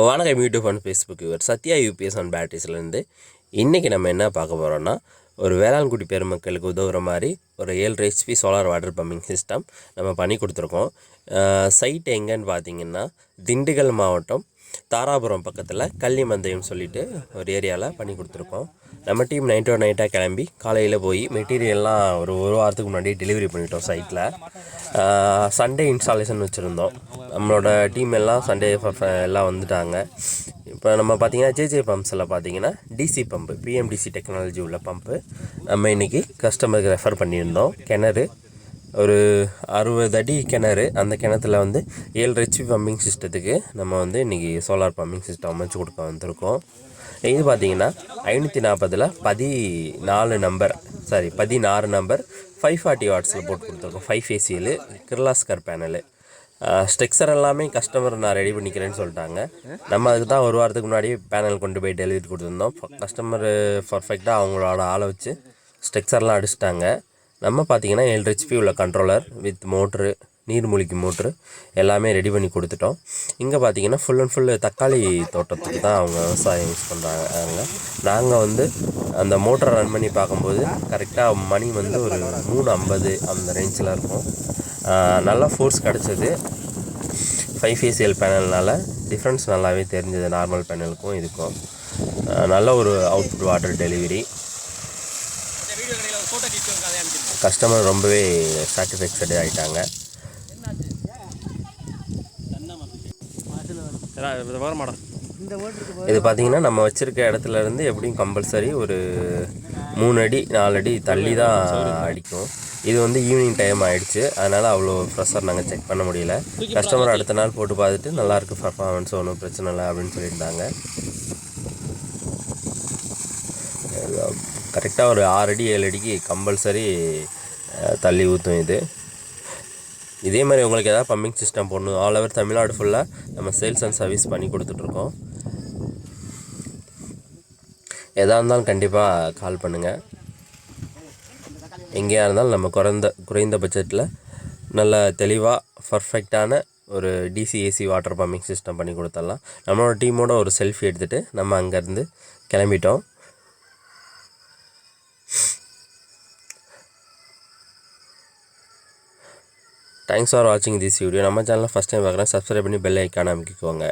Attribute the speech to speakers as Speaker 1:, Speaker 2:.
Speaker 1: வணக்கம் YouTube and Facebook இவர் Sathya UPS and பேட்டரிஸ்லேருந்து இன்றைக்கி நம்ம என்ன பார்க்க போகிறோன்னா ஒரு வேளாண்குடி பெருமக்களுக்கு உதவுற மாதிரி ஒரு ஏழு HP solar water pumping system நம்ம பண்ணி கொடுத்துருக்கோம். சைட் எங்கேன்னு பார்த்தீங்கன்னா திண்டுக்கல் மாவட்டம் தாராபுரம் பக்கத்தில் கள்ளிமந்தயம் சொல்லிட்டு ஒரு ஏரியாவில் பண்ணி கொடுத்துருக்கோம். நம்ம டீம் நைட்டோ நைட்டாக கிளம்பி காலையில் போய் மெட்டீரியல்லாம் ஒரு ஒரு வாரத்துக்கு முன்னாடி டெலிவரி பண்ணிட்டோம் சைட்டில் சண்டே இன்ஸ்டாலேஷன் வச்சுருந்தோம். நம்மளோட டீம் எல்லாம் சண்டே எல்லாம் வந்துட்டாங்க. இப்போ நம்ம பார்த்தீங்கன்னா ஜேஜே பம்ப்ஸில் பார்த்தீங்கன்னா டிசி பம்பு பிஎம்டிசி டெக்னாலஜி உள்ள பம்பு நம்ம இன்றைக்கி கஸ்டமருக்கு ரெஃபர் பண்ணியிருந்தோம். கிணறு ஒரு அறுபது அடி கிணறு. அந்த கிணத்துல வந்து ஏழு ஹெச்பி பம்பிங் சிஸ்டத்துக்கு நம்ம வந்து இன்றைக்கி சோலார் பம்பிங் சிஸ்டம் அமைச்சு கொடுக்க வந்திருக்கோம். இது பார்த்தீங்கன்னா ஐநூற்றி நாற்பதில் பதினாலு நம்பர் சாரி பதினாறு நம்பர் ஃபைவ் ஃபார்ட்டி வாட்ஸில் போட்டு கொடுத்துருக்கோம். ஃபைவ் ஏசியலு கிர்லாஸ்கர் பேனலு ஸ்ட்ரெக்சர் எல்லாமே கஸ்டமர் நான் ரெடி பண்ணிக்கிறேன்னு சொல்லிட்டாங்க. நம்ம அதுக்கு தான் ஒரு வாரத்துக்கு முன்னாடி பேனல் கொண்டு போய் டெலிவரி கொடுத்துருந்தோம். கஸ்டமர் பர்ஃபெக்டாக அவங்களோட ஆளை வச்சு ஸ்ட்ரெக்சர்லாம் அடிச்சிட்டாங்க. நம்ம பார்த்தீங்கன்னா ஏழு ஹெச்பி உள்ள கண்ட்ரோலர் வித் மோட்ரு நீர்மூழ்கி மோட்ரு எல்லாமே ரெடி பண்ணி கொடுத்துட்டோம். இங்கே பார்த்தீங்கன்னா ஃபுல் அண்ட் ஃபுல்லு தக்காளி தோட்டத்துக்கு தான் அவங்க விவசாயம் யூஸ் பண்ணுறாங்க நாங்கள் வந்து அந்த மோட்டரை ரன் பண்ணி பார்க்கும்போது கரெக்டாக மணி வந்து ஒரு மூணு ஐம்பது அந்த ரேஞ்சில் இருக்கும். நல்லா ஃபோர்ஸ் கிடச்சிது. ஃபைவ் ஃபேசியல் பேனல்னால டிஃப்ரென்ஸ் நல்லாவே தெரிஞ்சது. நார்மல் பேனலுக்கும் இதுக்கும். நல்ல ஒரு அவுட்புட் வாட்டர் டெலிவரி கஸ்டமர் ரொம்பவே சாட்டிஸ்ஃபைக்சடு ஆகிட்டாங்க
Speaker 2: வரமாடா
Speaker 1: இது பார்த்தீங்கன்னா நம்ம வச்சுருக்க இடத்துல இருந்து எப்படியும் கம்பல்சரி ஒரு மூணு அடி நாலு அடி தள்ளி தான் அடிக்கும். இது வந்து ஈவினிங் டைம் ஆயிடுச்சு. அதனால் அவ்வளோ ப்ரெஷர் நாங்கள் செக் பண்ண முடியல. கஸ்டமர் அடுத்த நாள் போட்டு பார்த்துட்டு நல்லாயிருக்கு பர்ஃபார்மன்ஸ் ஒன்றும் பிரச்சனை இல்லை அப்படின்னு சொல்லியிருந்தாங்க. கரெக்டாக ஒரு ஆறு அடி ஏழு அடிக்கு கம்பல்சரி தள்ளி ஊற்றும் இது. இதே மாதிரி உங்களுக்கு எதாவது பம்பிங் சிஸ்டம் போடணும். ஆல் ஓவர் தமிழ்நாடு ஃபுல்லாக நம்ம சேல்ஸ் அண்ட் சர்வீஸ் பண்ணி கொடுத்துட்ருக்கோம். எதாக இருந்தாலும் கண்டிப்பாக கால் பண்ணுங்கள் எங்கேயா இருந்தாலும் நம்ம குறைந்த குறைந்த பட்ஜெட்டில் நல்ல தெளிவாக பர்ஃபெக்டான ஒரு டிசிஏசி வாட்டர் பம்பிங் சிஸ்டம் பண்ணி கொடுத்துடலாம். நம்மளோட டீமோட ஒரு செல்ஃபி எடுத்துகிட்டு நம்ம அங்கேருந்து கிளம்பிட்டோம். தேங்க்ஸ் ஃபார் வாட்சிங் திஸ் வீடியோ. நம்ம சேனலில் ஃபஸ்ட் டைம் பார்க்குறேன் சப்ஸ்கிரைப் பண்ணி பெல் ஐக்கான அமைக்கிக்கோங்க.